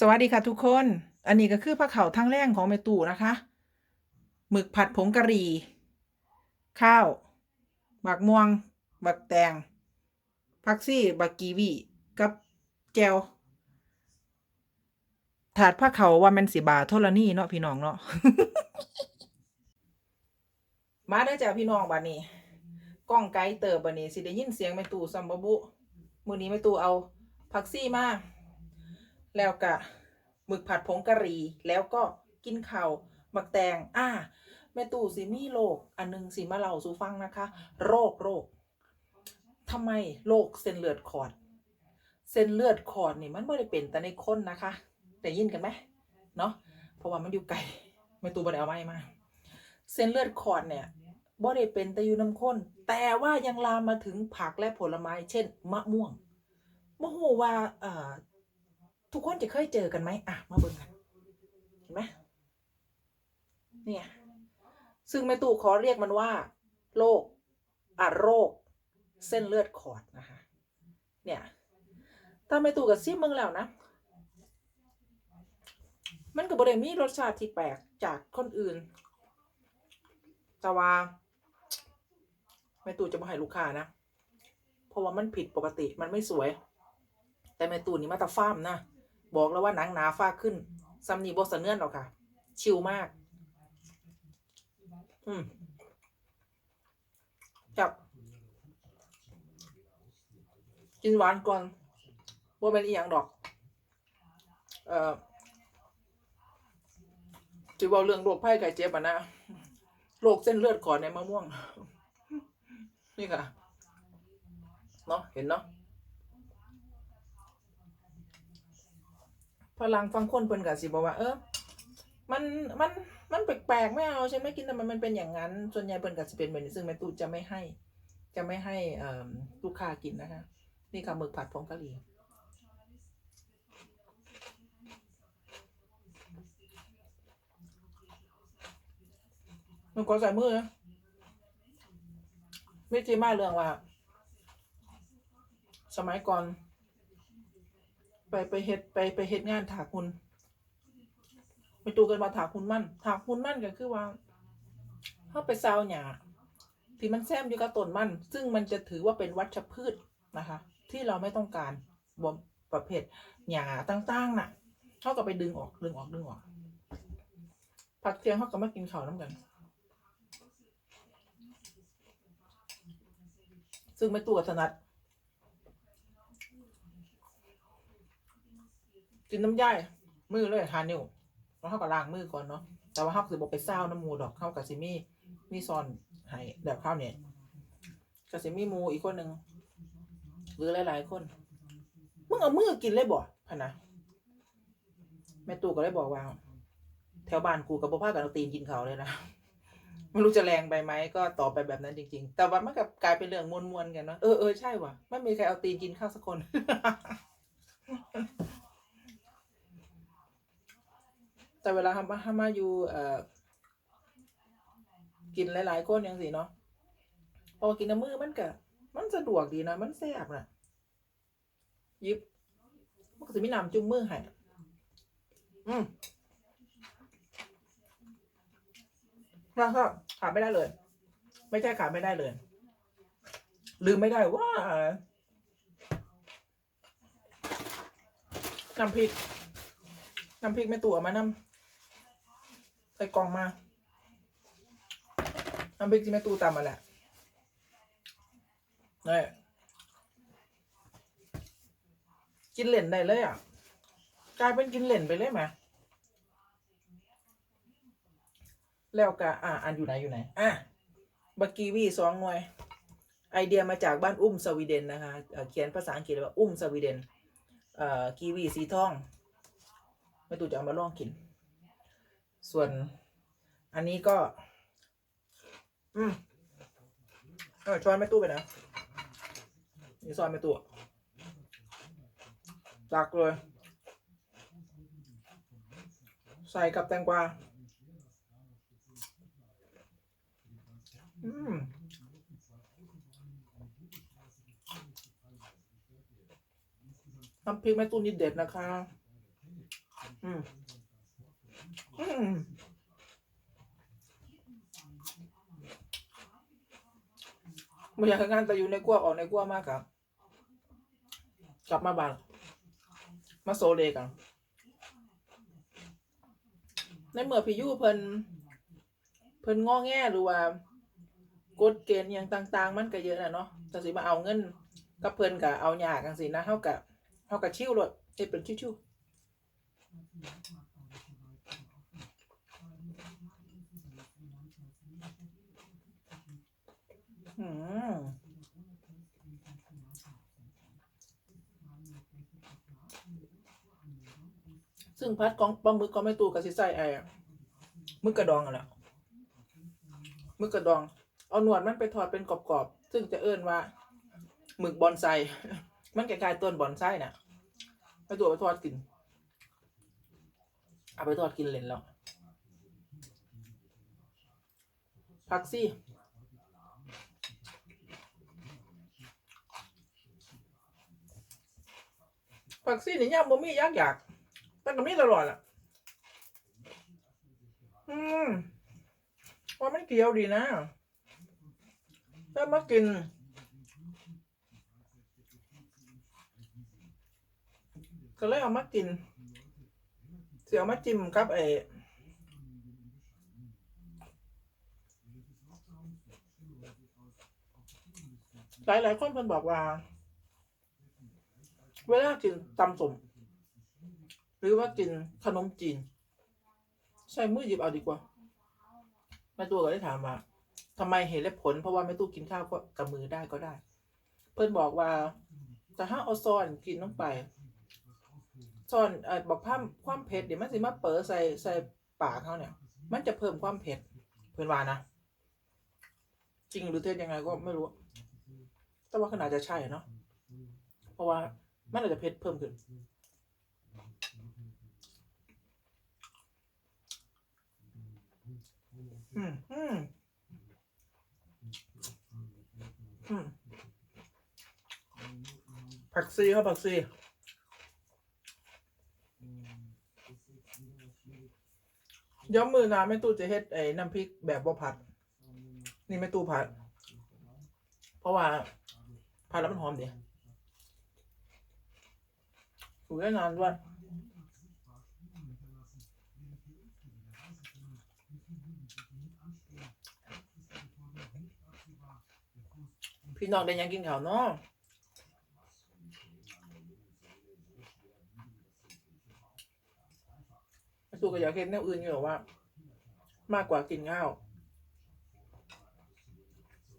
สวัสดีค่ะทุกคน อันนี้ก็คือผักเข่าทั้งแรงของแม่ตู่นะคะ หมึกผัดผงกะหรี่ ข้าวบักม่วง บักแตงผักซี่ บักกีวี กับแจว ถาดผักเข่าว่าแมันสิบาทเท่าละนี่เนาะพี่น้องเนาะ มาได้จ้ะพี่น้องบัดนี้กล้องไกลเติบบัดนี้สิได้ยินเสียงแม่ตู่ซัมบบุ มือนี้แม่ตู่เอาผักซี่มา แล้วก็หมึกผัดผงกะหรี่แล้วก็กินข้าวหมักแตงอ่าแม่ตู่สิมีโรคอันหนึงสิมาเล่าสู่ฟังนะคะ โรคโรคทำไมโรคเส้นเลือดขอด เส้นเลือดขอดนี่มันไม่ได้เป็นแต่ในคนนะคะได้ยินกันไหมเนาะเพราะว่ามันอยู่ไกลแม่ตู่บ่ได้เอาไม้มาเส้นเลือดขอดเนี่ยบ่ได้เป็นแต่อยู่น้ำข้นแต่ว่ายังลามมาถึงผักและผลไม้ เช่น มะม่วงมะฮูว่าเอ่อ ทุกคนจะเคยเจอกันไหมอะมาเบิ่งกันเห็นไหมเนี่ย ซึ่งแม่ตู่ขอเรียกมันว่า โรคอะโรค เส้นเลือดขอดนะคะ เนี่ยถ้าแม่ตู่กับซิมเมืองแล้วนะ มันก็บ่ได้มีรสชาติที่แปลกจากคนอื่น แต่ว่าแม่ตู่จะมาให้ลูกค้านะ เพราะว่ามันผิดปกติมันไม่สวย แต่แม่ตู่นี่มาแตาฟ้าร์มนะ บอกแล้วว่าหนังหนาฟ้าขึ้นซัมนี่บสะเนื่อนหรอกค่ะ ชิลมาก อืมจับกินหวานก่อนว่าเป็นอีหยังดอก เอ่อจะบอกเรื่องโรคไข้ไข้เจ็บอะนะโรคเส้นเลือดขอดในมะม่วง นี่ค่ะ เนาะเห็นเนาะ พลังฟังคนเพิ่นก็สิบอกว่า เออมันมันมันแปลกๆไม่เอาฉันไหมกินแต่มันมันเป็นอย่างนั้น ส่วนใหญ่เพิ่นก็สิเป็นแบบนี้ซึ่งแม่ตู่จะไม่ให้ จะไม่ให้ลูกค้ากินนะคะ นี่ค่ะหมึกผัดผงกะหรี่มันก็ใส่มือนะไม่ใช่มาเรื่องว่า สมัยก่อน ไปไปเฮ็ดไปไปเฮ็ดงานถากหุ่นไปตูกันมาถากหุ่นมั่นถากหุ่นมั่นก็คือว่าเข้าไปซาวหญ้าที่มันแซมอยู่กับต้นมั่นซึ่งมันจะถือว่าเป็นวัชพืชนะคะ ที่เราไม่ต้องการบ่ประเภทหญ้าต่างๆน่ะเขาก็ไปดึงออกดึงออกดึงออกผักเทียงเขาก็มากินข้าวน้ำกัน ซึ่งไม่ตัวถนัด กินน้ำย่ายมือเลยทานนิ้วแล้วเขาก็ล้างมือก่อนเนาะแต่ว่าเขาคือบอกไปเศร้าน้ำมูดอกเขากับซิมี่มีซอนให้แบบข้าวเนี่ยกับซิมี่มูอีกคนหนึ่งหรือหลายๆคนมึงเอามือกินเลยบ่พะนะแม่ตู่ก็เลยบอกว่า แถวบ้านกูกับพ่อพากันเอาตีนกินเขาเลยนะไม่รู้จะแรงไปไหมก็ตอบไปแบบนั้นจริง ๆ แต่ว่ามันกับกลายเป็นเรื่องมวลๆกันเนาะเออเออใช่ว่ะไม่มีใครเอาตีนกินข้าวสักคน แต่เวลาทำทำมาอยู่เอ่อกินหลายๆคนอย่างสิเนาะพอกินน้ำมือมันก็มันสะดวกดีนะ มันแซ่บนะยิบมันก็จะมีน้ำจุ่มมือให้อืมนะครับขาดไม่ได้เลย ไม่ใช่ขาดไม่ได้เลย ลืมไม่ได้ว่าน้ำพริกน้ำพริกไม่ตัวมานำ ใส่กล่องมาน้ำพริกที่แม่ตูตำมาแหละนี่กินเหล่นได้เลยอะ กลายเป็นกินเหล่นไปเลยไหมแล้วก็อะอันอยู่ไหนอยู่ไหน อะบักกีวีสองหน่วย ไอเดียมาจากบ้านอุ้มสวีเดนนะคะเเขียนภาษาอังกฤษว่าอุ้มสวีเดนเอ่อกีวีสีทองแม่ตู่จะเอามาลองกิน ส่วนอันนี้ก็ อืมเออช้อนแม่ตู้ไปนะนี่ซอนแม่ตู้ตักเลย ใส่กับแตงกวาอืมน้ำพริกแม่ตู้นี่เด็ดนะคะ อืมอืมไม่ อยากทำงานแต่อยู่ในกลัวออกในกลัวมากครับ กลับมาบ้าน มาโซเลกัน ในเมื่อพี่ยู่เพิ่นเพิ่นง้อแง่หรือว่ากฎเกณฑ์อย่างต่าง ๆ มันก็เยอะนะเนาะแต่สิมาเอาเงินกับเพิ่นก็เอายากจังซี่นะเฮาก็เฮาก็ชิวโลดเฮ็ดเป็นชิวๆ ซึ่งพัดกองปลาหมึกก็ไม่ตูกับสิใส่ไอ้มึกกระดองอะแหละมึกกระดอง เอาหนวดมันไปทอดเป็นกรอบๆ ซึ่งจะเอิ้นว่าหมึกบอนไซ มันคล้ายต้นบอนไซน่ะไปตัวไปทอดกิน เอาไปทอดกินเล่นแล้วผักซี่ ผักซี่นี่ย่างบ่มียากอยากแต่ก็มีตลอดอะ อืมว่ามันเกี่ยวดีนะถ้ามากิน ก็เลยเอามากิน เสียวมาจิ้มกับไอ้หลายหลายๆคนเพิ่นบอกว่า เวลากินตำสม หรือว่ากินขนมจีน ใช้มือหยิบเอาดีกว่าแม่ตัวก็ได้ถามว่าทำไมเห็นและผล เพราะว่าแม่ตู้กินข้าวก็กับมือได้ก็ได้ เพิ่อนบอกว่าแต่ถ้าเอาซอนกินลงไปซอนเออบอกความความเผ็ดเดี๋ยวมันสิมาเปิดใส่ใส่ปากเขาเนี่ย มันจะเพิ่มความเผ็ดเพื่อนว่านะจริงหรือเท็จยังไงก็ไม่รู้แต่ว่าขนาดจะใช่เนาะเพราะว่า มันอาจจะเผ็ดเพิ่มขึ้น อืมอืมอืมผักซีครับผักซีย้อมมือนะแม่ตู้จะเฮ็ดไอ้น้ำพริกแบบบ่ผัด นี่แม่ตู้ผัด เพราะว่าผัดแล้วมันหอมดี ถูกแน่นนด้วยพี่น้องได้ยังกินข้าวเนาะแม่ตู้ก็อยาเห็นแนวอื่นอยู่หรอว่า มากกว่ากินข้าว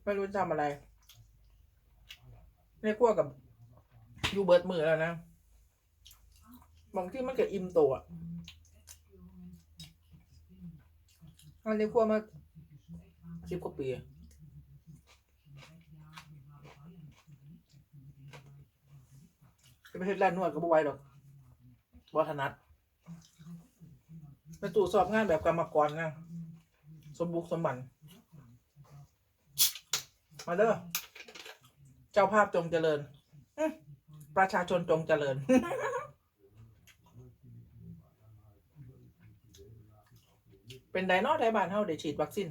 ไม่รู้จะทำอะไรในครัวกับยูเบิร์ดมือแล้วนะ บางที่มันก็อิ่มตัวอะอันนี้ครัวมาสิบกว่าปีอะจะไปเฮ็ดร้านนวดก็บ่ไหวดอกบ่ถนัดไปตู่สอบงานแบบกรรมกรนะสมบุกสมบันมาเด้อเจ้าภาพจงเจริญ ประชาชนจงเจริญ เป็นไดโนอไทยบ้านเฮาได้ฉีดวัคซีน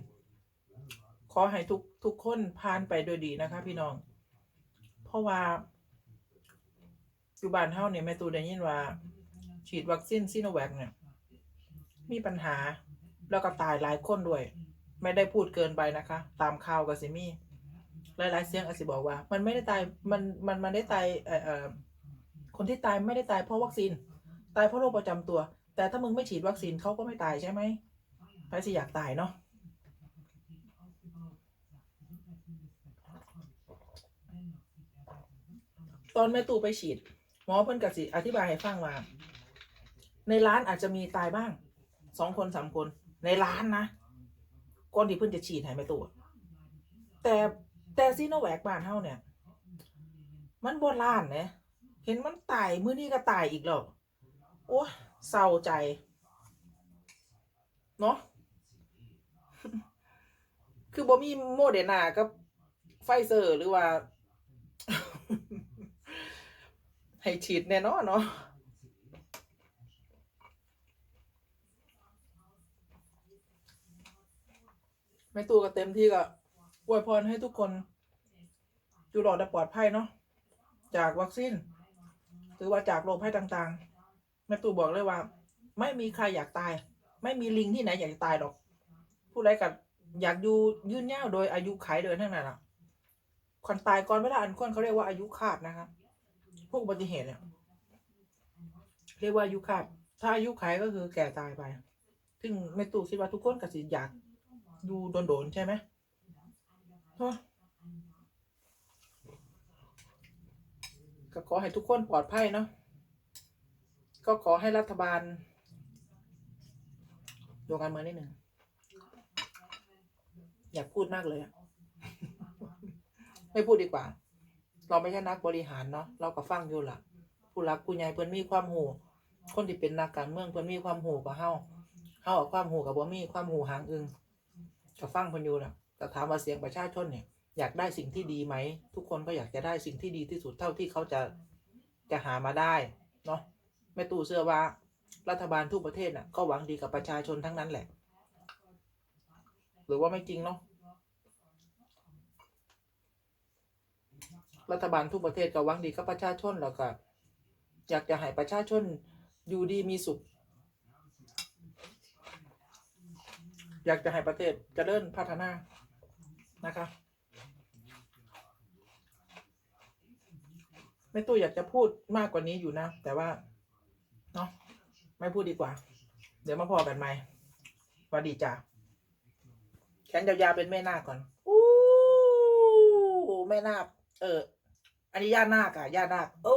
ขอให้ทุกทุกคนผ่านไปโดยดีนะคะ พี่น้อง เพราะว่าอยู่บ้านเฮาเนี่ยแม่ตูได้ยินว่า ฉีดวัคซีนซีโนแวคเนี่ย มีปัญหาแล้วก็ตายหลายคนด้วย ไม่ได้พูดเกินไปนะคะ ตามข่าวกับซิมี่หลายๆเสียงอาจจะบอกว่า มันไม่ได้ตายมันมันมันได้ตายเอ่อเออคนที่ตายไม่ได้ตายเพราะวัคซีน ตายเพราะโรคประจำตัว แต่ถ้ามึงไม่ฉีดวัคซีนเขาก็ไม่ตายใช่ไหม ใครสิอยากตายเนาะตอนแม่ตู่ไปฉีด หมอเพิ่นกับสิอธิบายให้ฟังว่า ในร้านอาจจะมีตายบ้างสองคนสามคน ในร้านนะก่อนที่เพิ่นจะฉีดให้แม่ตู่แต่แต่ซีโนแวคบ้านเฮาเนี่ย มันโบราณเนี่ยเห็นมันตายมื้อนี้ก็ตายอีกแล้วโอ้เศร้าใจ เนาะ คือบ่มีโมเดนากับไฟเซอร์ หรือว่า ให้ฉีดแน่นอนเนาะแม่ตัวก็เต็มที่ก็อวยพรให้ทุกคนอยู่หลอดและปลอดภัยเนาะจากวัคซีนหรือว่าจากโรคภัยต่างๆ แม่ตัวบอกเลยว่า ไม่มีใครอยากตาย ไม่มีลิงที่ไหนอยากตายหรอก ผู้ใดกับ อยากอยู่ยืนยาวโดยอายุขัยเดินทั้งนั้นอะคนตายก่อนเวลาอันควรเขาเรียกว่าอายุขาดนะครับ พวกอุบัติเหตุเนี่ยเรียกว่าอายุขาด ถ้าอายุขัยก็คือแก่ตายไป ซึ่งแม่ตู่คิดว่าทุกคนก็สิอยากอยู่โดนๆใช่ไหมเฮ้ยก็ขอให้ทุกคนปลอดภัยเนาะ ก็ขอให้รัฐบาลดูการเมืองนิดหนึ่ง อยากพูดมากเลยอะไม่พูดดีกว่า เราไม่ใช่นักบริหารเนาะเราก็ฟังอยู่ล่ะผู้รักผู้ใหญ่เพิ่นมีความหูคนที่เป็นนักการเมืองเพิ่นมีความหูกว่าเฮาเฮาเอาความหูกับบ่มีความหูหางอึงก็ฟังเพิ่นอยู่น่ะแต่ถามว่าเสียงประชาชนเนี่ย อยากได้สิ่งที่ดีไหม ทุกคนก็อยากจะได้สิ่งที่ดีที่สุดเท่าที่เขาจะจะหามาได้เนาะแม่ตู่เชื่อว่า รัฐบาลทุกประเทศน่ะก็หวังดีกับประชาชนทั้งนั้นแหละ หรือว่าไม่จริงเนาะรัฐบาลทุกประเทศก็หวังดีกับประชาชนแล้วก็อยากจะให้ประชาชนอยู่ดีมีสุข อยากจะให้ประเทศเจริญพัฒนานะคะไม่ตู้อยากจะพูดมากกว่านี้อยู่นะ แต่ว่าเนาะไม่พูดดีกว่า เดี๋ยวมาพอกันไหมสวัสดีจ้า แขนยาวๆเป็นแม่นาคก่อนอู้แม่นาคเออ อันนี้ย่านาคอะย่านาคโอ้